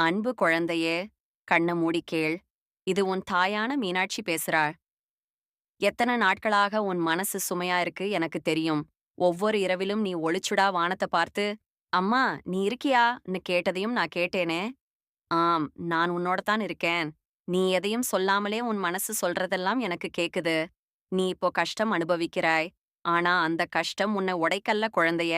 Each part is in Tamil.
அன்பு குழந்தையே கண்ண மூடி கேள். இது உன் தாயான மீனாட்சி பேசுறாள். எத்தனை நாட்களாக உன் மனசு சுமையா இருக்கு எனக்கு தெரியும். ஒவ்வொரு இரவிலும் நீ ஒளிச்சுடா வானத்தை பார்த்து அம்மா நீ இருக்கியான்னு கேட்டதையும் நான் கேட்டேனே. ஆம் நான் உன்னோட தான் இருக்கேன். நீ எதையும் சொல்லாமலே உன் மனசு சொல்றதெல்லாம் எனக்கு கேக்குது. நீ இப்போ கஷ்டம் அனுபவிக்கிறாய். ஆனா அந்த கஷ்டம் உன்னை உடைக்கல்ல குழந்தைய.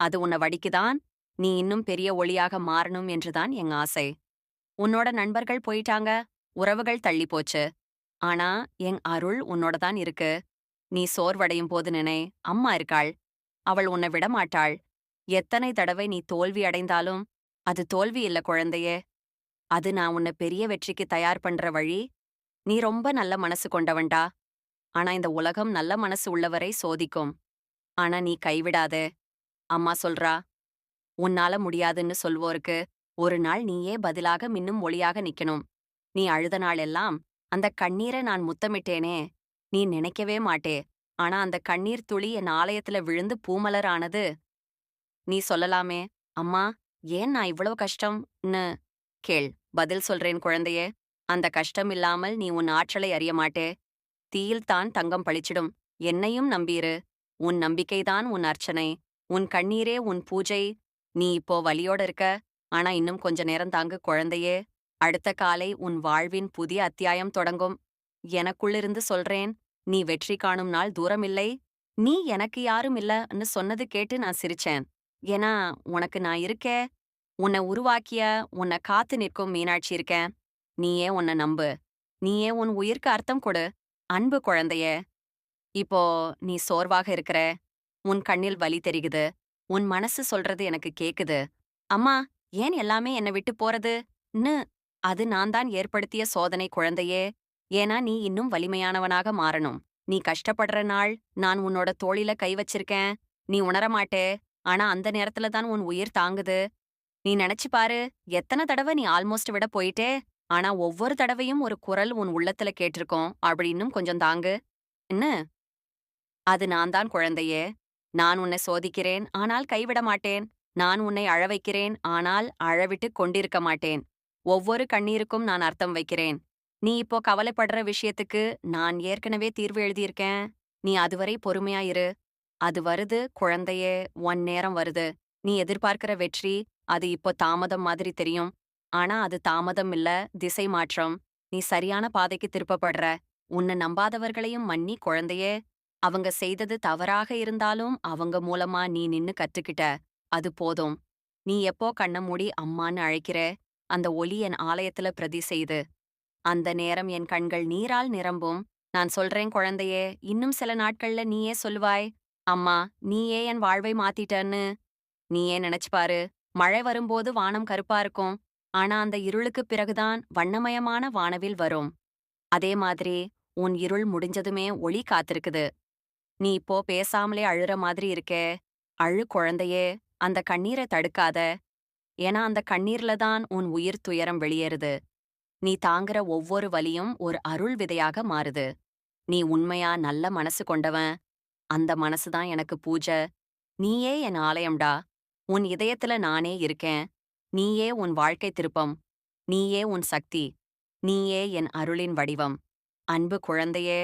அது உன்னை வடிக்குதான் நீ இன்னும் பெரிய ஒளியாக மாறணும் என்றுதான் எங்க ஆசை. உன்னோட நண்பர்கள் போயிட்டாங்க உறவுகள் தள்ளி போச்சு. ஆனா என் அருள் உன்னோட தான் இருக்கு. நீ சோர்வடையும் போது நினை அம்மா இருக்காள். அவள் உன்னை விடமாட்டாள் எத்தனை தடவை நீ தோல்வி அடைந்தாலும் அது தோல்வி இல்ல குழந்தையே. அது நான் உன்னை பெரிய வெற்றிக்கு தயார் பண்ற வழி. நீ ரொம்ப நல்ல மனசு கொண்டவன்டா. ஆனா இந்த உலகம் நல்ல மனசு உள்ளவரை சோதிக்கும். ஆனா நீ கைவிடாதே. அம்மா சொல்றா உன்னால முடியாதுன்னு சொல்வோருக்கு ஒரு நாள் நீயே பதிலாக மின்னும் ஒளியாக நிக்கணும். நீ அழுத நாள் எல்லாம் அந்த கண்ணீரை நான் முத்தமிட்டேனே நீ நினைக்கவே மாட்டே. ஆனா அந்த கண்ணீர் துளி என் ஆலயத்துல விழுந்து பூமலர் ஆனது நீ சொல்லலாமே அம்மா ஏன் நான் இவ்வளவு கஷ்டம்னு கேள். பதில் சொல்றேன் குழந்தையே. அந்த கஷ்டம் இல்லாமல் நீ உன் ஆற்றலை அறிய மாட்டே. தீயில் தான் தங்கம் பழிச்சிடும் என்னையும் நம்பியிரு உன் நம்பிக்கைதான் உன் அர்ச்சனை. உன் கண்ணீரே உன் பூஜை. நீ இப்போ வலியோட இருக்க ஆனா இன்னும் கொஞ்ச நேரம் தாங்கு குழந்தையே. அடுத்த காலை உன் வாழ்வின் புதிய அத்தியாயம் தொடங்கும். எனக்குள்ளிருந்து சொல்றேன் நீ வெற்றி காணும் நாள் தூரமில்லை நீ எனக்கு யாரும் இல்லன்னு சொன்னது கேட்டு நான் சிரிச்சேன். ஏன்னா உனக்கு நான் இருக்கே. உன்னை உருவாக்கிய உன்னை காத்து நிற்கும் மீனாட்சி இருக்கேன் நீயே உன்னை நம்பு. நீயே உன் உயிர்க்கு அர்த்தம் கொடு. அன்பு குழந்தையே. இப்போ நீ சோர்வாக இருக்கிற. உன் கண்ணில் வலி தெரிகுது உன் மனசு சொல்றது எனக்கு கேக்குது. அம்மா ஏன் எல்லாமே என்னை விட்டு போறதுன்னு அது நான் தான் ஏற்படுத்திய சோதனை குழந்தையே. ஏன்னா நீ இன்னும் வலிமையானவனாக மாறணும். நீ கஷ்டப்படுற நாள் நான் உன்னோட தோளில கை வச்சிருக்கேன். நீ உணரமாட்டே. ஆனா அந்த நேரத்துல தான் உன் உயிர் தாங்குது. நீ நினைச்சு பாரு எத்தனை தடவை நீ ஆல்மோஸ்ட் விட போயிட்டே? ஆனா ஒவ்வொரு தடவையும் ஒரு குரல் உன் உள்ளத்துல கேட்டிருக்கோம். அப்படி இன்னும் கொஞ்சம் தாங்கு. என்ன அது நான் தான் குழந்தையே. நான் உன்னை சோதிக்கிறேன் ஆனால் கைவிட மாட்டேன். நான் உன்னை அழ வைக்கிறேன் ஆனால் அழவிட்டு கொண்டிருக்க மாட்டேன். ஒவ்வொரு கண்ணீருக்கும் நான் அர்த்தம் வைக்கிறேன். நீ இப்போ கவலைப்படுற விஷயத்துக்கு நான் ஏற்கனவே தீர்வு எழுதியிருக்கேன். நீ அதுவரை பொறுமையா இரு. அது வருது குழந்தையே ஒன் நேரம் வருது. நீ எதிர்பார்க்கிற வெற்றி அது இப்போ தாமதம் மாதிரி தெரியும். ஆனா அது தாமதம் இல்ல திசை மாற்றம். நீ சரியான பாதைக்கு திருப்பப்படுற. உன்னை நம்பாதவர்களையும் மன்னி குழந்தையே. அவங்க செய்தது தவறாக இருந்தாலும் அவங்க மூலமா நீ நின்னு கத்துக்கிட்ட அது போதும். நீ எப்போ கண்ண மூடி அம்மான்னு அழைக்கிற அந்த ஒளி என் ஆலயத்துல பிரதி செய்து. அந்த நேரம் என் கண்கள் நீரால் நிரம்பும். நான் சொல்றேன் குழந்தையே இன்னும் சில நாட்கள்ல நீயே சொல்லுவாய் அம்மா நீயே என் வாழ்வை மாத்திட்டன்னு. நீயே நினைச்சு பாரு மழை வரும்போது வானம் கருப்பா இருக்கும். ஆனா அந்த இருளுக்குப் பிறகுதான் வண்ணமயமான வானவில் வரும். அதே மாதிரி உன் இருள் முடிஞ்சதுமே ஒளி காத்திருக்குது. நீ இப்போ பேசாமலே அழுற மாதிரி இருக்கே அழு குழந்தையே அந்த கண்ணீரை தடுக்காத. ஏன்னா அந்த கண்ணீர்ல தான் உன் உயிர் துயரம் வெளியேறுது. நீ தாங்குற ஒவ்வொரு வலியும் ஒரு அருள் விதையாக மாறுது. நீ உண்மையா நல்ல மனசு கொண்டவன். அந்த மனசுதான் எனக்கு பூஜை. நீயே என் ஆலயம்டா. உன் இதயத்துல நானே இருக்கேன். நீயே உன் வாழ்க்கை திருப்பம். நீயே உன் சக்தி. நீயே என் அருளின் வடிவம். அன்பு குழந்தையே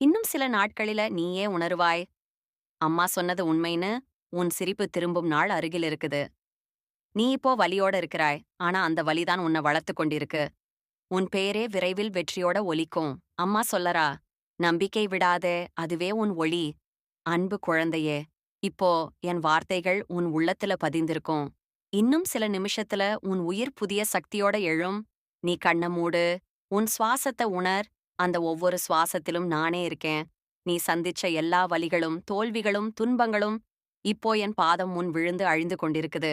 இன்னும் சில நாட்களில நீயே உணருவாய். அம்மா சொன்னது உண்மைன்னு உன் சிரிப்பு திரும்பும் நாள் அருகில் இருக்குது. நீ இப்போ வலியோட இருக்கிறாய். ஆனா அந்த வலிதான் உன்னை வளர்த்து கொண்டிருக்கு. உன் பேரே விரைவில் வெற்றியோட ஒலிக்கும். அம்மா சொல்லறா நம்பிக்கை விடாதே அதுவே உன் ஒளி. அன்பு குழந்தையே இப்போ என் வார்த்தைகள் உன் உள்ளத்துல பதிந்திருக்கும். இன்னும் சில நிமிஷத்துல உன் உயிர் புதிய சக்தியோட எழும். நீ கண்ண மூடு உன் சுவாசத்தை உணர் அந்த ஒவ்வொரு சுவாசத்திலும் நானே இருக்கேன். நீ சந்திச்ச எல்லா வலிகளும் தோல்விகளும் துன்பங்களும் இப்போ என் பாதம் முன் விழுந்து அழிந்து கொண்டிருக்குது.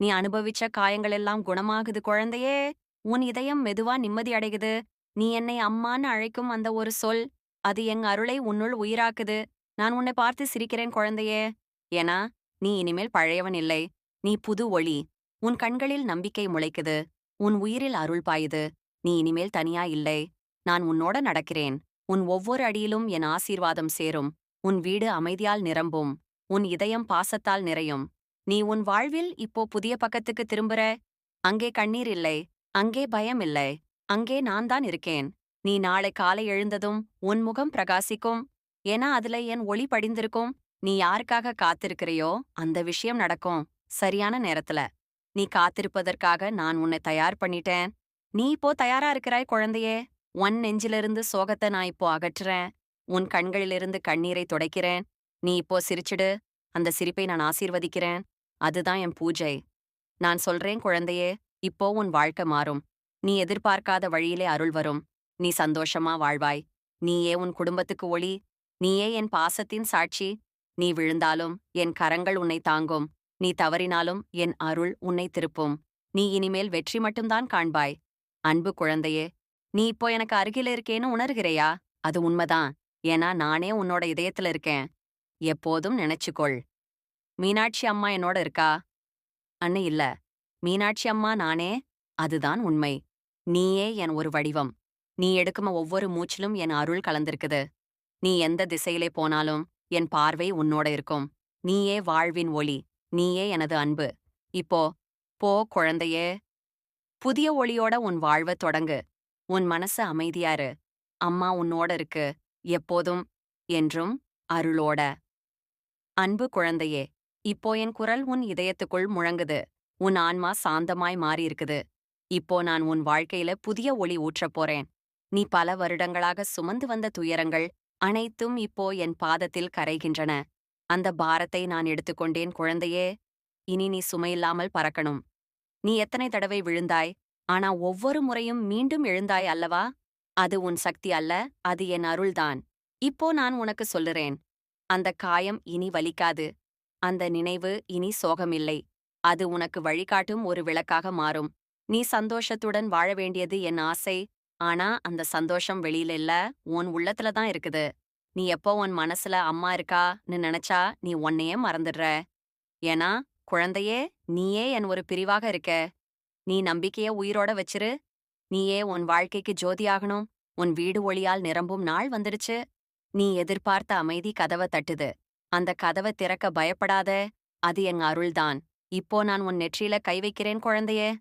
நீ அனுபவிச்ச காயங்களெல்லாம் குணமாகுது குழந்தையே. உன் இதயம் மெதுவா நிம்மதி அடைகுது நீ என்னை அம்மான்னு அழைக்கும் அந்த ஒரு சொல் அது எங் அருளை உன்னுள் உயிராக்குது. நான் உன்னை பார்த்து சிரிக்கிறேன் குழந்தையே. ஏன்னா நீ இனிமேல் பழையவன் இல்லை. நீ புது ஒளி. உன் கண்களில் நம்பிக்கை முளைக்குது. உன் உயிரில் அருள் பாயுது. நீ இனிமேல் தனியா இல்லை. நான் உன்னோட நடக்கிறேன். உன் ஒவ்வொரு அடியிலும் என் ஆசீர்வாதம் சேரும். உன் வீடு அமைதியால் நிரம்பும். உன் இதயம் பாசத்தால் நிறையும். நீ உன் வாழ்வில் இப்போ புதிய பக்கத்துக்கு திரும்புற? அங்கே கண்ணீர் இல்லை. அங்கே பயம் இல்லை. அங்கே நான் தான் இருக்கேன். நீ நாளை காலை எழுந்ததும் உன் முகம் பிரகாசிக்கும். ஏன்னா அதுல என் ஒளி படிந்திருக்கும். நீ யாருக்காக காத்திருக்கிறையோ அந்த விஷயம் நடக்கும். சரியான நேரத்துல. நீ காத்திருப்பதற்காக நான் உன்னை தயார் பண்ணிட்டேன். நீ இப்போ தயாரா இருக்கிறாய் குழந்தையே. உன் நெஞ்சிலிருந்து சோகத்தை நான் இப்போ அகற்றுறேன். உன் கண்களிலிருந்து கண்ணீரை துடைக்கிறேன். நீ இப்போ சிரிச்சிடு. அந்த சிரிப்பை நான் ஆசீர்வதிக்கிறேன். அதுதான் என் பூஜை. நான் சொல்றேன் குழந்தையே இப்போ உன் வாழ்க்கை மாறும். நீ எதிர்பார்க்காத வழியிலே அருள் வரும். நீ சந்தோஷமா வாழ்வாய். நீயே உன் குடும்பத்துக்கு ஒளி. நீயே என் பாசத்தின் சாட்சி. நீ விழுந்தாலும் என் கரங்கள் உன்னை தாங்கும். நீ தவறினாலும் என் அருள் உன்னை திருப்பும். நீ இனிமேல் வெற்றி மட்டும்தான் காண்பாய். அன்பு குழந்தையே நீ இப்போ எனக்கு அருகில இருக்கேன்னு உணர்கிறையா? அது உண்மைதான். ஏன்னா நானே உன்னோட இதயத்துல இருக்கேன். எப்போதும் நினைச்சுக்கொள். மீனாட்சி அம்மா என்னோட இருக்கா? அண்ணு இல்ல. மீனாட்சி அம்மா நானே அதுதான் உண்மை. நீயே என் ஒரு வடிவம். நீ எடுக்கும ஒவ்வொரு மூச்சிலும் என் அருள் கலந்திருக்குது. நீ எந்த திசையிலே போனாலும் என் பார்வை உன்னோட இருக்கும். நீயே வாழ்வின் ஒளி. நீயே எனது அன்பு. இப்போ போ குழந்தையே. புதிய ஒளியோட உன் வாழ்வை தொடங்கு. உன் மனசு அமைதியாரு. அம்மா உன்னோட இருக்கு. எப்போதும் என்றும் அருளோட. அன்பு குழந்தையே இப்போ என் குரல் உன் இதயத்துக்குள் முழங்குது. உன் ஆன்மா சாந்தமாய் மாறியிருக்குது. இப்போ நான் உன் வாழ்க்கையில புதிய ஒளி ஊற்றப் போறேன். நீ பல வருடங்களாக சுமந்து வந்த துயரங்கள் அனைத்தும் இப்போ என் பாதத்தில் கரைகின்றன. அந்த பாரத்தை நான் எடுத்துக்கொண்டேன் குழந்தையே. இனி நீ சுமையில்லாமல் பறக்கணும். நீ எத்தனை தடவை விழுந்தாய்? ஆனா ஒவ்வொரு முறையும் மீண்டும் எழுந்தாய் அல்லவா? அது உன் சக்தி அல்ல அது என் அருள்தான். இப்போ நான் உனக்கு சொல்லுறேன். அந்த காயம் இனி வலிக்காது. அந்த நினைவு இனி சோகமில்லை. அது உனக்கு வழிகாட்டும் ஒரு விளக்காக மாறும். நீ சந்தோஷத்துடன் வாழ வேண்டியது என் ஆசை. ஆனா அந்த சந்தோஷம் வெளியில இல்ல உன் உள்ளத்துல தான் இருக்குது. நீ எப்போ உன் மனசுல அம்மா இருக்கான்னு நினைச்சா நீ உன்னையே மறந்துடுற. ஏன்னா குழந்தையே நீயே என் ஒரு பிரிவாக இருக்க. நீ நம்பிக்கைய உயிரோட வச்சிரு. நீயே உன் வாழ்க்கைக்கு ஜோதியாகணும் உன் வீடு ஒளியால் நிரம்பும் நாள் வந்துடுச்சு. நீ எதிர்பார்த்த அமைதி கதவை தட்டுது. அந்த கதவை திறக்க பயப்படாத. அது எங் அருள்தான். இப்போ நான் உன் நெற்றியில கை வைக்கிறேன் குழந்தையே.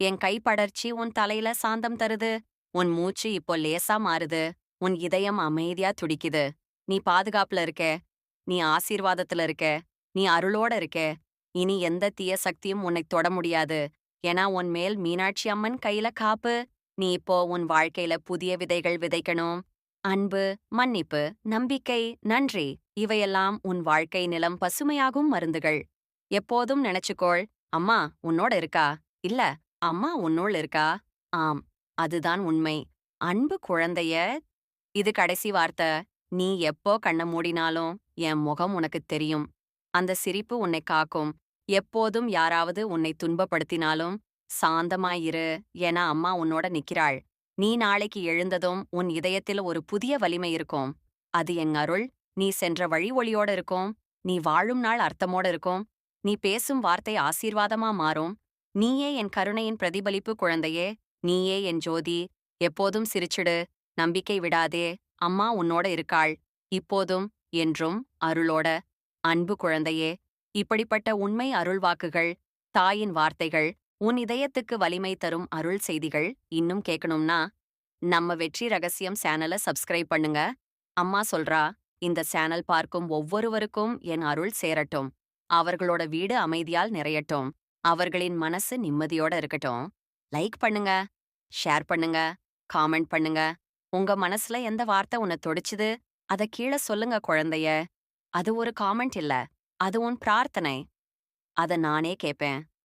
என் கை படர்ச்சி உன் தலையில சாந்தம் தருது. உன் மூச்சு இப்போ லேசா மாறுது. உன் இதயம் அமைதியா துடிக்குது. நீ பாதுகாப்புல இருக்க. நீ ஆசீர்வாதத்துல இருக்க. நீ அருளோட இருக்க. இனி எந்த தீய சக்தியும் உன்னை தொட முடியாது. ஏன்னா உன் மேல் மீனாட்சி அம்மன் கையில காப்பு. நீ இப்போ உன் வாழ்க்கையில புதிய விதைகள் விதைக்கணும். அன்பு மன்னிப்பு நம்பிக்கை நன்றி இவையெல்லாம் உன் வாழ்க்கை நிலம் பசுமையாகும் மருந்துகள். எப்போதும் நினைச்சுக்கோள் அம்மா உன்னோட இருக்கா? இல்ல அம்மா உன்னோள் இருக்கா? ஆம் அதுதான் உண்மை. அன்பு குழந்தைய? இது கடைசி வார்த்தை. நீ எப்போ கண்ண மூடினாலும் என் முகம் உனக்கு தெரியும். அந்த சிரிப்பு உன்னை காக்கும். எப்போதும் யாராவது உன்னை துன்பப்படுத்தினாலும் சாந்தமாயிரு என அம்மா உன்னோட நிக்கிறாள். நீ நாளைக்கு எழுந்ததும் உன் இதயத்தில் ஒரு புதிய வலிமை இருக்கும். அது எங் அருள். நீ சென்ற வழி ஒளியோட இருக்கும். நீ வாழும் நாள் அர்த்தமோட இருக்கும். நீ பேசும் வார்த்தை ஆசீர்வாதமா மாறும். நீயே என் கருணையின் பிரதிபலிப்பு குழந்தையே. நீயே என் ஜோதி. எப்போதும் சிரிச்சிடு. நம்பிக்கை விடாதே. அம்மா உன்னோட இருக்காள். இப்போதும் என்றும் அருளோட அன்பு குழந்தையே. இப்படிப்பட்ட உண்மை அருள்வாக்குகள் தாயின் வார்த்தைகள் உன் இதயத்துக்கு வலிமை தரும் அருள் செய்திகள் இன்னும் கேட்கணும்னா நம்ம வெற்றி ரகசியம் சேனலை சப்ஸ்கிரைப் பண்ணுங்க. அம்மா சொல்றா இந்த சேனல் பார்க்கும் ஒவ்வொருவருக்கும் என் அருள் சேரட்டும். அவர்களோட வீடு அமைதியால் நிறையட்டும். அவர்களின் மனசு நிம்மதியோட இருக்கட்டும். லைக் பண்ணுங்க ஷேர் பண்ணுங்க காமெண்ட் பண்ணுங்க. உங்க மனசுல எந்த வார்த்தை உன்னை தொடிச்சுது? அதை கீழே சொல்லுங்க குழந்தைய. அது ஒரு காமெண்ட் இல்ல. அது உன் பிரார்த்தனை. அத நானே கேட்பேன்